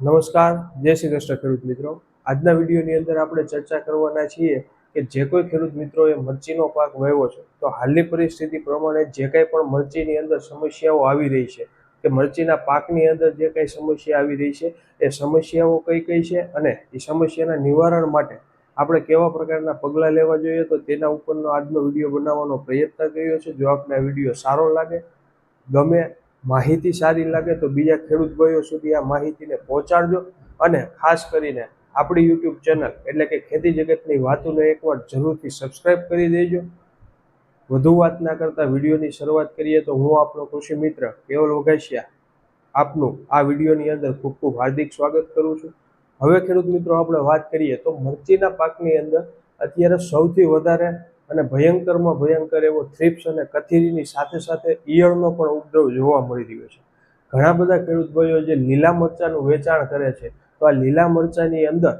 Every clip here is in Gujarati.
નમસ્કાર, જય શ્રી કૃષ્ણ ખેડૂત મિત્રો. આજના વિડીયોની અંદર આપણે ચર્ચા કરવાના છીએ કે જે કોઈ ખેડૂત મિત્રોએ મરચીનો પાક વહેવો છે, તો હાલની પરિસ્થિતિ પ્રમાણે જે કાંઈ પણ મરચીની અંદર સમસ્યાઓ આવી રહી છે, કે મરચીના પાકની અંદર જે કાંઈ સમસ્યા આવી રહી છે, એ સમસ્યાઓ કઈ કઈ છે અને એ સમસ્યાના નિવારણ માટે આપણે કેવા પ્રકારના પગલાં લેવા જોઈએ, તો તેના ઉપરનો આજનો વીડિયો બનાવવાનો પ્રયત્ન કર્યો છે. જો આપને વીડિયો સારો લાગે, ગમે માહિતી સારી લાગે તો બીજા ખેડૂત ભાઈઓ સુધી આ માહિતીને પહોંચાડજો અને ખાસ કરીને આપણી યુટ્યુબ ચેનલ એટલે કે ખેતી જગતની વાતોને એકવાર જરૂરથી સબસ્ક્રાઇબ કરી દેજો. વધુ વાત ના કરતા વિડીયોની શરૂઆત કરીએ તો હું આપણો કૃષિ મિત્ર કેવલ વઘાસિયા આપનું આ વિડીયોની અંદર ખૂબ ખૂબ હાર્દિક સ્વાગત કરું છું. હવે ખેડૂત મિત્રો આપણે વાત કરીએ તો મરચીના પાકની અંદર અત્યારે સૌથી વધારે અને ભયંકરમાં ભયંકર એવો થ્રિપ્સ અને કથીરીની સાથે સાથે ઈયળનો પણ ઉપદ્રવ જોવા મળી રહ્યો છે. ઘણા બધા ખેડૂત ભાઈઓ જે લીલા મરચાંનું વેચાણ કરે છે, તો આ લીલા મરચાંની અંદર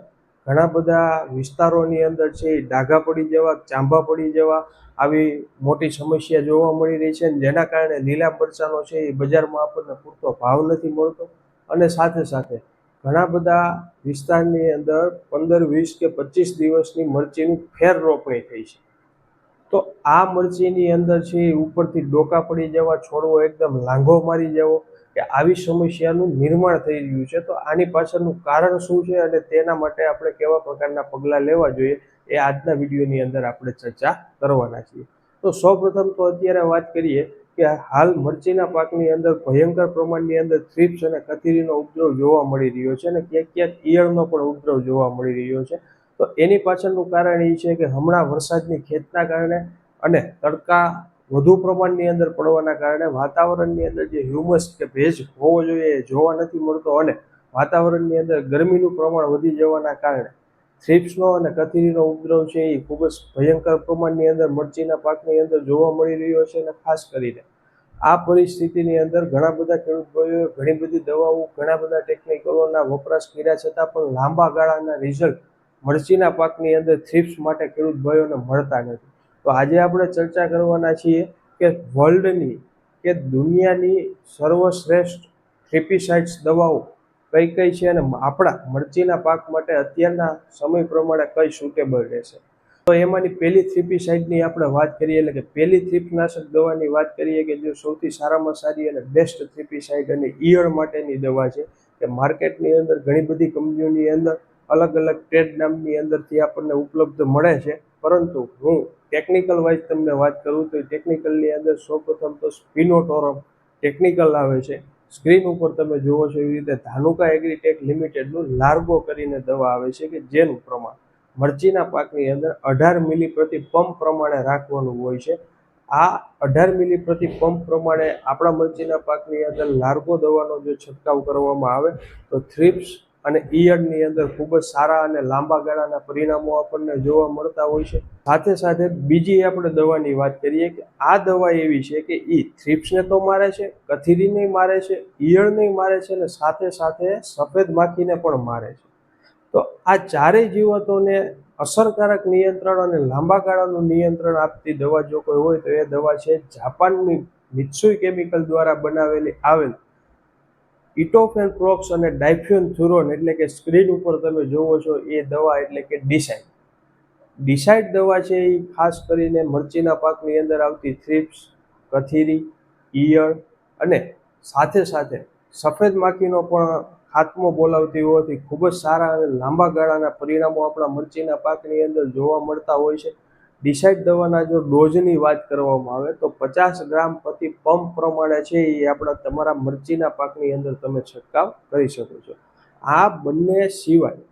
ઘણા બધા વિસ્તારોની અંદર છે, ડાઘા પડી જવા, ચાંબા પડી જવા આવી મોટી સમસ્યા જોવા મળી રહી છે જેના કારણે લીલા મરચાંનો છે એ બજારમાં આપણને પૂરતો ભાવ નથી મળતો. અને સાથે સાથે ઘણા બધા વિસ્તારની અંદર પંદર વીસ કે પચીસ દિવસની મરચીનું ફેર રોપણી થઈ છે. તો આ મરચીની અંદર છે ઉપરથી ડોકા પડી જવા, છોડવો એકદમ લાંઘો મારી જવો કે આવી સમસ્યાનું નિર્માણ થઈ રહ્યું છે. તો આની પાછળનું કારણ શું છે અને તેના માટે આપણે કેવા પ્રકારના પગલાં લેવા જોઈએ એ આજના વિડીયોની અંદર આપણે ચર્ચા કરવાના છીએ. તો સૌપ્રથમ તો અત્યારે વાત કરીએ કે હાલ મરચીના પાકની અંદર ભયંકર પ્રમાણની અંદર થ્રીપ્સ અને કથીરીનો ઉપદ્રવ જોવા મળી રહ્યો છે અને ક્યાંક ક્યાંક ઈયળનો પણ ઉપદ્રવ જોવા મળી રહ્યો છે. તો એની પાછળનું કારણ એ છે કે હમણાં વરસાદની ખેતના કારણે અને તડકા વધુ પ્રમાણની અંદર પડવાના કારણે વાતાવરણની અંદર જે હ્યુમસ કે ભેજ હોવો જોઈએ એ જોવા નથી મળતો અને વાતાવરણની અંદર ગરમીનું પ્રમાણ વધી જવાના કારણે થ્રીપ્સનો અને કથીરીનો ઉપદ્રવ છે એ ખૂબ જ ભયંકર પ્રમાણની અંદર મરચીના પાકની અંદર જોવા મળી રહ્યો છે અને ખાસ કરીને આ પરિસ્થિતિની અંદર ઘણા બધા ખેડૂત ભાઈઓએ ઘણી બધી દવાઓ, ઘણા બધા ટેકનિકલોના વપરાશ કર્યા છતાં પણ લાંબા ગાળાના રિઝલ્ટ મરચીના પાકની અંદર થ્રિપ્સ માટે ખેડૂત ભાઈઓને મળતા નથી. તો આજે આપણે ચર્ચા કરવાના છીએ કે વર્લ્ડની કે દુનિયાની સર્વશ્રેષ્ઠ થ્રિપીસાઇડ્સ દવાઓ કઈ કઈ છે અને આપણા મરચીના પાક માટે અત્યારના સમય પ્રમાણે કઈ સુટેબલ રહેશે. તો એમાંની પહેલી થ્રિપીસાઇડની આપણે વાત કરીએ એટલે કે પહેલી થ્રીપનાશક દવાની વાત કરીએ કે જે સૌથી સારામાં સારી અને બેસ્ટ થ્રિપીસાઇડ અને ઈયળ માટેની દવા છે કે માર્કેટની અંદર ઘણી બધી કંપનીઓની અંદર અલગ અલગ ટ્રેડ નામની અંદરથી આપણને ઉપલબ્ધ મળે છે. પરંતુ હું ટેકનિકલ વાઇઝ તમને વાત કરું તો ટેકનિકલની અંદર સૌપ્રથમ તો સ્પિનોટોરમ ટેકનિકલ આવે છે. સ્ક્રીન ઉપર તમે જુઓ છો એવી રીતે ધાનુકા એગ્રીટેક લિમિટેડનું લાર્ગો કરીને દવા આવે છે કે જેનું પ્રમાણ મરચીના પાકની અંદર અઢાર મિલી પ્રતિ પંપ પ્રમાણે રાખવાનું હોય છે. આ અઢાર મિલી પ્રતિ પંપ પ્રમાણે આપણા મરચીના પાકની અંદર લાર્ગો દવાનો જો છંટકાવ કરવામાં આવે તો થ્રિપ્સ અને ઈયળની અંદર ખૂબ જ સારા અને લાંબા ગાળાના પરિણામો આપણને જોવા મળતા હોય છે. સાથે સાથે બીજી આપણે દવાની વાત કરીએ કે આ દવા એવી છે કે એ થ્રિપ્સને તો મારે છે, કથીરીને મારે છે, ઈયળને મારે છે અને સાથે સાથે સફેદ માખીને પણ મારે છે. તો આ ચારેય જીવાતોને અસરકારક નિયંત્રણ અને લાંબા ગાળાનું નિયંત્રણ આપતી દવા જો કોઈ હોય તો એ દવા છે જાપાનની મિત્સુઈ કેમિકલ દ્વારા બનાવેલી આવેલ ઇટોફેન પ્રોક્સ અને ડાયફ્યુન થુરોન એટલે કે સ્ક્રીન ઉપર તમે જોવો છો એ દવા એટલે કે ડિસાઇડ. ડિસાઇડ દવા છે એ ખાસ કરીને મરચીના પાકની અંદર આવતી થ્રીપ્સ, કથીરી, ઈયળ અને સાથે સાથે સફેદ માખીનો પણ ખાતમો બોલાવતી હોવાથી ખૂબ જ સારા અને લાંબા ગાળાના પરિણામો આપણા મરચીના પાકની અંદર જોવા મળતા હોય છે. ડિસાઇડ દવાના જો ડોઝની વાત કરવામાં આવે તો પચાસ ગ્રામ પ્રતિ પંપ પ્રમાણે છે એ આપણા તમારા મરચીના પાકની અંદર તમે છંટકાવ કરી શકો છો. આ બંને સિવાય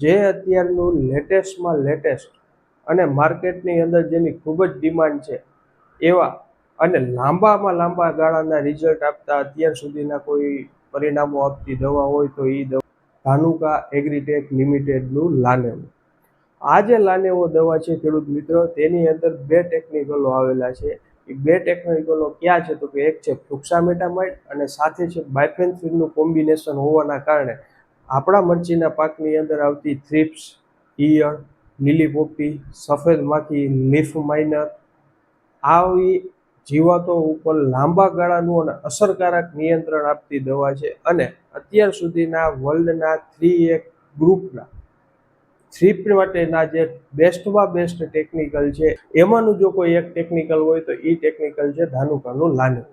જે અત્યારનું લેટેસ્ટમાં લેટેસ્ટ અને માર્કેટની અંદર જેની ખૂબ જ ડિમાન્ડ છે એવા અને લાંબામાં લાંબા ગાળાના રિઝલ્ટ આપતા અત્યાર સુધીના કોઈ પરિણામો આપતી દવા હોય તો એ દવા ધાનુકા એગ્રીટેક લિમિટેડનું લાનેવું આ જે લાનેવો દવા છે ખેડૂત મિત્રો, તેની અંદર બે ટેકનિકલો આવેલા છે. એ બે ટેકનિકલો ક્યાં છે તો કે એક છે ફ્લુક્સામેટામાઇડ અને સાથે છે બાયફેન્થ્રીનનું કોમ્બિનેશન હોવાના કારણે આપણા મરચીના પાકની અંદર આવતી થ્રિપ્સ, ઈયળ લીલી પોપટી સફેદ માખી લીફ માઇનર, આવી જીવાતો ઉપર લાંબા ગાળાનું અને અસરકારક નિયંત્રણ આપતી દવા છે. અને અત્યાર સુધીના વર્લ્ડના થ્રી એક ગ્રુપના થ્રી માટેના જે બેસ્ટમાં બેસ્ટ ટેકનિકલ છે, એમાંનું જો કોઈ એક ટેકનિકલ હોય તો એ ટેકનિકલ છે ધાનુકાનું લાનેવો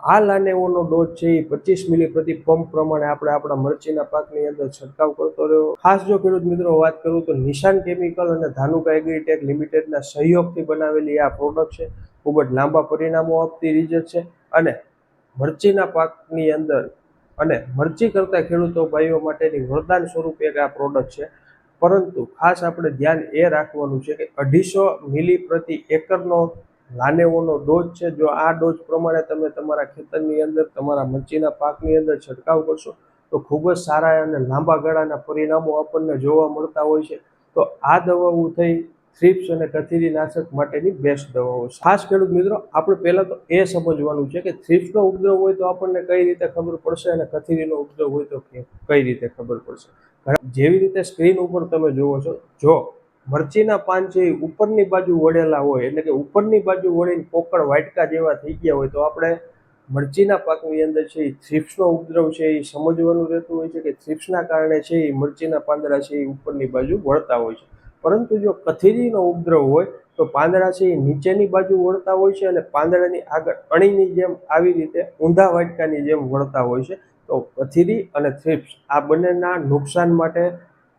આ લાનેવોનો ડોઝ છે એ પચીસ મિલી પ્રતિ પંપ પ્રમાણે આપણે આપણા મરચીના પાકની અંદર છંટકાવ કરતો રહ્યો. ખાસ જો ખેડૂત મિત્રો વાત કરું તો નિશાન કેમિકલ અને ધાનુકા એગ્રીટેક લિમિટેડના સહયોગથી બનાવેલી આ પ્રોડક્ટ છે. ખૂબ જ લાંબા પરિણામો આપતી રિઝલ્ટ છે અને મરચીના પાકની અંદર અને મરચી કરતા ખેડૂતો ભાઈઓ માટેની વરદાન સ્વરૂપ એક આ પ્રોડક્ટ છે. પરંતુ ખાસ આપણે ધ્યાન એ રાખવાનું છે કે અઢીસો મિલી પ્રતિ એકરનો લાનેવોનો ડોઝ છે. જો આ ડોઝ પ્રમાણે તમે તમારા ખેતરની અંદર, તમારા મરચીના પાકની અંદર છંટકાવ કરશો, તો ખૂબ જ સારા અને લાંબા ગાળાના પરિણામો આપણને જોવા મળતા હોય છે. તો આ દવાઓ થઈ થ્રીપ્સ અને કથીરી નાશક માટેની બેસ્ટ દવાઓ છે. ખાસ ખેડૂત મિત્રો, આપણે પહેલાં તો એ સમજવાનું છે કે થ્રીપ્સનો ઉપદ્રવ હોય તો આપણને કઈ રીતે ખબર પડશે અને કથીરીનો ઉપદ્રવ હોય તો કઈ રીતે ખબર પડશે? જેવી રીતે સ્ક્રીન ઉપર તમે જુઓ છો, જો મરચીના પાન છે એ ઉપરની બાજુ વળેલા હોય, એટલે કે ઉપરની બાજુ વળીને પોકળ વાટકા જેવા થઈ ગયા હોય, તો આપણે મરચીના પાકની અંદર છે એ થ્રિપ્સનો ઉપદ્રવ છે એ સમજવાનું રહેતું હોય છે કે થ્રિપ્સના કારણે છે એ મરચીના પાંદડા છે એ ઉપરની બાજુ વળતા હોય છે. પરંતુ જો કથીરીનો ઉપદ્રવ હોય, તો પાંદડા છે એ નીચેની બાજુ વળતા હોય છે અને પાંદડાની આગળ અણીની જેમ આવી રીતે ઊંધા વાટકાની જેમ વળતા હોય છે. તો કથીરી અને થ્રિપ્સ આ બંનેના નુકસાન માટે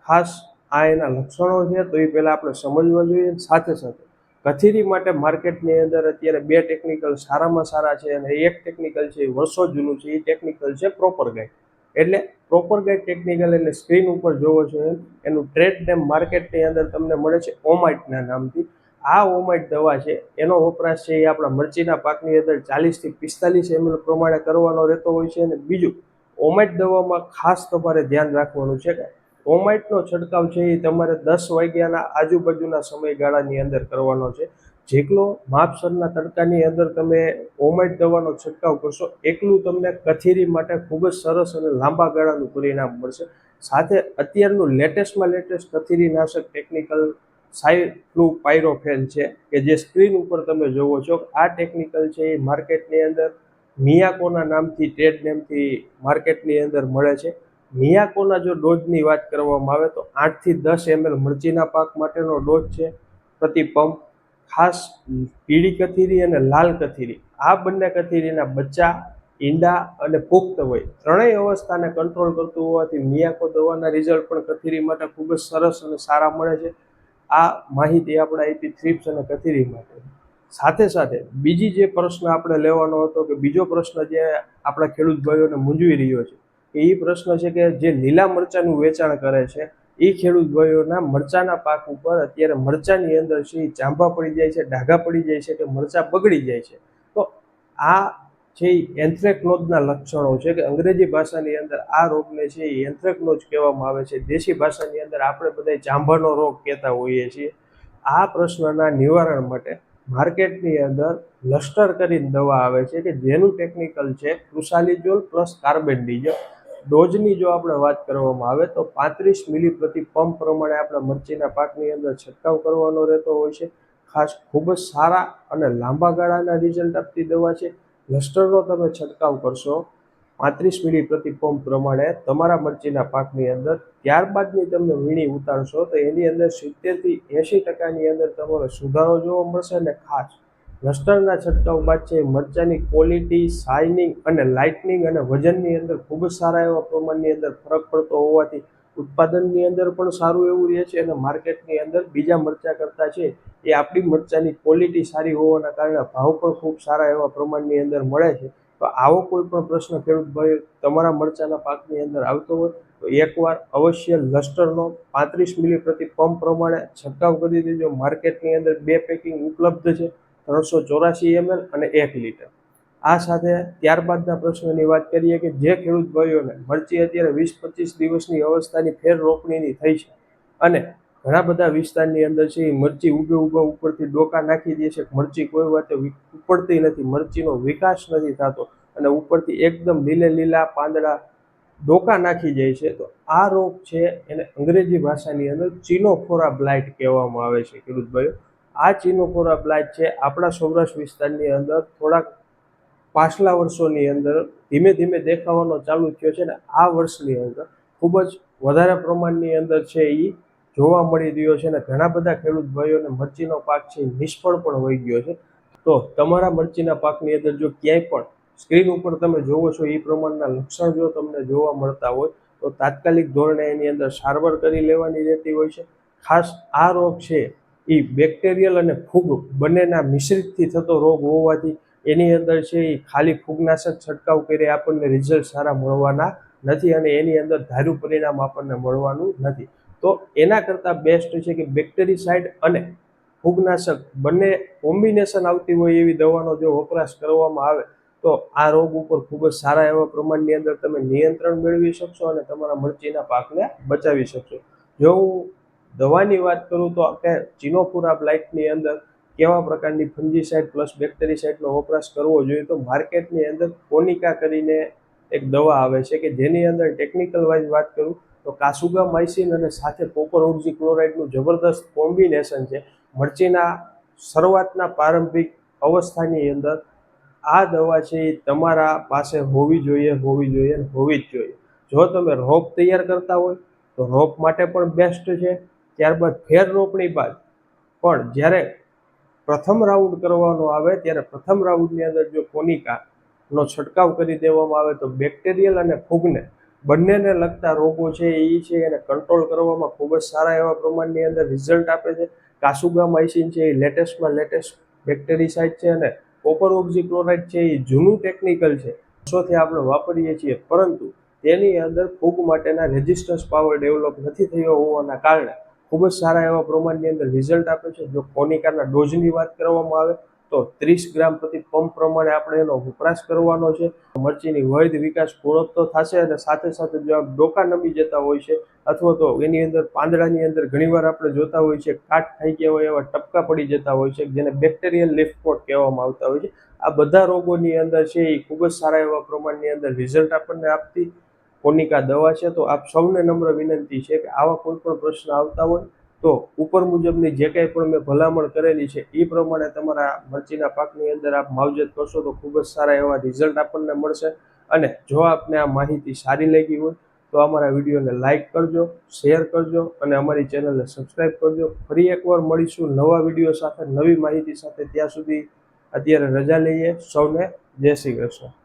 ખાસ આ એના લક્ષણો છે, તો એ પહેલાં આપણે સમજવા જોઈએ. સાથે સાથે કથીરી માટે માર્કેટની અંદર અત્યારે બે ટેકનિકલ સારામાં સારા છે અને એક ટેકનિકલ છે એ વર્ષો જૂનું છે. એ ટેકનિકલ છે પ્રોપર ગાઈડ એટલે પ્રોપર ગાઈડ ટેકનિકલ એટલે સ્ક્રીન ઉપર જોવો છો એનું ટ્રેડ નેમ માર્કેટની અંદર તમને મળે છે ઓમાઇટના નામથી. આ ઓમાઇટ દવા છે, એનો વપરાશ છે એ આપણા મરચીના પાકની અંદર ચાલીસથી પિસ્તાલીસ એમએલ પ્રમાણે કરવાનો રહેતો હોય છે અને બીજું ઓમાઇટ દવામાં ખાસ તમારે ધ્યાન રાખવાનું છે કે ઓમાઇટનો છંટકાવ છે એ તમારે દસ વાગ્યાના આજુબાજુના સમયગાળાની અંદર કરવાનો છે. જેટલો માપસરના તડકાની અંદર તમે ઓમાઇટ દવાનો છંટકાવ કરશો, એટલું તમને કથીરી માટે ખૂબ જ સરસ અને લાંબા ગાળાનું પરિણામ મળશે. સાથે અત્યારનું લેટેસ્ટમાં લેટેસ્ટ કથીરી નાશક ટેકનિકલ સાયફ્લુ પાયરોફેન છે કે જે સ્ક્રીન ઉપર તમે જોવો છો. આ ટેકનિકલ છે એ માર્કેટની અંદર મિયાકોના નામથી ટ્રેડ નેમથી માર્કેટની અંદર મળે છે. મિયાકોના જો ડોઝની વાત કરવામાં આવે તો આઠથી દસ એમએલ મરચીના પાક માટેનો ડોઝ છે. પ્રતિ પંપ ખાસ પીળી કથીરી અને લાલ કથીરી. આ બંને કથીરીના બચ્ચા, ઈંડા અને પુખ્ત હોય ત્રણેય અવસ્થાને કંટ્રોલ કરતું હોવાથી મિયાકો દવાના રિઝલ્ટ પણ કથીરી માટે ખૂબ જ સરસ અને સારા મળે છે. આ માહિતી આપણે આપી થ્રીપ્સ અને કથીરી માટે. સાથે સાથે બીજી જે પ્રશ્ન આપણે લેવાનો હતો કે બીજો પ્રશ્ન જે આપણા ખેડૂત ભાઈઓને મૂંઝવી રહ્યો છે, એ પ્રશ્ન છે કે જે લીલા મરચાંનું વેચાણ કરે છે એ ખેડૂત ભાઈઓના મરચાના પાક ઉપર અત્યારે મરચાની અંદર છે ચાંબા પડી જાય છે, ડાઘા પડી જાય છે કે મરચાં બગડી જાય છે. તો આ છે એ લક્ષણો છે કે અંગ્રેજી ભાષાની અંદર આ રોગને છે એ એન્થ્રેકનોઝ કહેવામાં આવે છે, દેશી ભાષાની અંદર આપણે બધા ચાંભાનો રોગ કહેતા હોઈએ છીએ. આ પ્રશ્નના નિવારણ માટે માર્કેટની અંદર લસ્ટર કરીને દવા આવે છે કે જેનું ટેકનિકલ છે ક્રુસાલિજોલ પ્લસ કાર્બેન્ડિજલ ડોઝની જો આપણે વાત કરવામાં આવે તો પાંત્રીસ મિલી પ્રતિ પંપ પ્રમાણે આપણે મરચીના પાકની અંદર છંટકાવ કરવાનો રહેતો હોય છે. ખાસ ખૂબ જ સારા અને લાંબા ગાળાના રિઝલ્ટ આપતી દવા છે. લસ્ટરનો તમે છંટકાવ કરશો પાંત્રીસ મિલી પ્રતિ પંપ પ્રમાણે તમારા મરચીના પાકની અંદર ત્યારબાદની તમે વીણી ઉતારશો તો એની અંદર સિત્તેરથી એંશી ટકાની અંદર તમારો સુધારો જોવા મળશે અને ખાસ લસ્ટરના છંટકાવ બાદ છે મરચાંની ક્વોલિટી શાઇનિંગ અને લાઇટનિંગ અને વજનની અંદર ખૂબ જ સારા એવા પ્રમાણની અંદર ફરક પડતો હોવાથી ઉત્પાદનની અંદર પણ સારું એવું રહે છે અને માર્કેટની અંદર બીજા મરચાં કરતાં છે એ આપણી મરચાંની ક્વોલિટી સારી હોવાના કારણે ભાવ પણ ખૂબ સારા એવા પ્રમાણની અંદર મળે છે. તો આવો કોઈ પણ પ્રશ્ન ખેડૂત ભાઈ તમારા મરચાંના પાકની અંદર આવતો હોય, તો એકવાર અવશ્ય લસ્ટરનો પાંત્રીસ મિલી પ્રતિ પંપ પ્રમાણે છંટકાવ કરી દેજો. માર્કેટની અંદર બે પેકિંગ ઉપલબ્ધ છે, ત્રણસો ચોરાશી એમએલ અને એક લીટર. આ સાથે ત્યારબાદના પ્રશ્નની વાત કરીએ કે જે ખેડૂત ભાઈઓને મરચી અત્યારે વીસ પચીસ દિવસની અવસ્થાની ફેર રોપણીની થઈ છે અને ઘણા બધા વિસ્તારની અંદર છે, એ મરચી ઉભે ઊભા ઉપરથી ડોકા નાખી દે છે. મરચી કોઈ વાતે ઉપડતી નથી, મરચીનો વિકાસ નથી થતો અને ઉપરથી એકદમ લીલે લીલા પાંદડા ડોકા નાખી જાય છે. તો આ રોગ છે એને અંગ્રેજી ભાષાની અંદર ચીનોફોરા બ્લાઇટ કહેવામાં આવે છે, ખેડૂત ભાઈઓ. આ ચીનોફોરા બ્લાઇટ છે, આપણા સૌરાષ્ટ્ર વિસ્તારની અંદર થોડાક પાછલા વર્ષોની અંદર ધીમે ધીમે દેખાવાનો ચાલુ થયો છે ને આ વર્ષની અંદર ખૂબ જ વધારે પ્રમાણની અંદર છે એ જોવા મળી રહ્યો છે અને ઘણા બધા ખેડૂત ભાઈઓને મરચીનો પાક છે નિષ્ફળ પણ હોઈ ગયો છે. તો તમારા મરચીના પાકની અંદર જો ક્યાંય પણ સ્ક્રીન ઉપર તમે જોવો છો એ પ્રમાણના લક્ષણ જો તમને જોવા મળતા હોય, તો તાત્કાલિક ધોરણે એની અંદર સારવાર કરી લેવાની રહેતી હોય છે. ખાસ આ રોગ છે એ બેક્ટેરિયલ અને ફૂગ બંનેના મિશ્રિતથી થતો રોગ હોવાથી એની અંદર છે એ ખાલી ફૂગનાશક છંટકાવ કરી આપણને રિઝલ્ટ સારા મળવાના નથી અને એની અંદર ધાર્યું પરિણામ આપણને મળવાનું નથી. તો એના કરતાં બેસ્ટ છે કે બેક્ટેરિસાઇડ અને ફૂગનાશક બંને કોમ્બિનેશન આવતી હોય એવી દવાનો જો વપરાશ કરવામાં આવે, તો આ રોગ ઉપર ખૂબ જ સારા એવા પ્રમાણની અંદર તમે નિયંત્રણ મેળવી શકશો અને તમારા મરચીના પાકને બચાવી શકશો. જો હું દવાની વાત કરું તો કે ચિનોફુરા બ્લાઇટની અંદર કેવા પ્રકારની ફંજીસાઇડ પ્લસ બેક્ટેરિસાઇડનો વપરાશ કરવો જોઈએ તો માર્કેટની અંદર કોનિકા કરીને એક દવા આવે છે કે જેની અંદર ટેકનિકલ વાઇઝ વાત કરું તો કાસુગા માઇસિન અને સાથે કોપર ઓક્ઝી ક્લોરાઇડનું જબરદસ્ત કોમ્બિનેશન છે. મરચીના શરૂઆતના પ્રારંભિક અવસ્થાની અંદર આ દવા છે એ તમારા પાસે હોવી જોઈએ હોવી જોઈએ હોવી જ જોઈએ. જો તમે રોપ તૈયાર કરતા હોય તો રોપ માટે પણ બેસ્ટ છે. ત્યારબાદ ફેર રોપણી બાદ પણ જ્યારે પ્રથમ રાઉન્ડ કરવાનો આવે ત્યારે પ્રથમ રાઉન્ડની અંદર જો કોનિકાનો છંટકાવ કરી દેવામાં આવે તો બેક્ટેરિયલ અને ફૂગને બંનેને લગતા રોગો છે એ છે એને કંટ્રોલ કરવામાં ખૂબ જ સારા એવા પ્રમાણની અંદર રિઝલ્ટ આપે છે. કાસુગા માઇસિન છે એ લેટેસ્ટમાં લેટેસ્ટ બેક્ટેરિસાઇડ છે અને કોપર ઓક્ઝીક્લોરાઇડ છે એ જૂનું ટેકનિકલ છે. વર્ષોથી આપણે વાપરીએ છીએ, પરંતુ તેની અંદર ફૂગ માટેના રેઝિસ્ટન્સ પાવર ડેવલપ નથી થયો હોવાના કારણે ખૂબ જ સારા એવા પ્રમાણની અંદર રિઝલ્ટ આપે છે. જો કોનિકાના ડોઝની વાત કરવામાં આવે તો ત્રીસ ગ્રામ પ્રતિ પંપ પ્રમાણે આપણે એનો વપરાશ કરવાનો છે. મરચીની વૈધ વિકાસ પૂર્ણ તો થશે અને સાથે સાથે જો ડોકા નમી જતા હોય છે અથવા તો એની અંદર પાંદડાની અંદર ઘણીવાર આપણે જોતા હોય છે કાટ થઈ ગયા હોય એવા ટપકા પડી જતા હોય છે જેને બેક્ટેરિયલ લિફ્ટ કહેવામાં આવતા હોય છે. આ બધા રોગોની અંદર છે એ ખૂબ જ સારા એવા પ્રમાણની અંદર રિઝલ્ટ આપણને આપતી. કોનિકા દવા છે તો આપ સૌને નમ્ર વિનંતી છે કે આવા કોઈ પણ પ્રશ્ન આવતા હોય તો ઉપર મુજબની જે કંઈ પણ મેં ભલામણ કરેલી છે એ પ્રમાણે તમારા મરચીના પાકની અંદર આપ માવજત કરશો તો ખૂબ જ સારા એવા રિઝલ્ટ આપણને મળશે. અને જો આપને આ માહિતી સારી લાગી હોય, તો અમારા વિડીયોને લાઇક કરજો શેર કરજો અને અમારી ચેનલને સબસ્ક્રાઈબ કરજો. ફરી એકવાર મળીશું નવા વીડિયો સાથે, નવી માહિતી સાથે. ત્યાં સુધી અત્યારે રજા લઈએ. સૌને જય શ્રી કૃષ્ણ.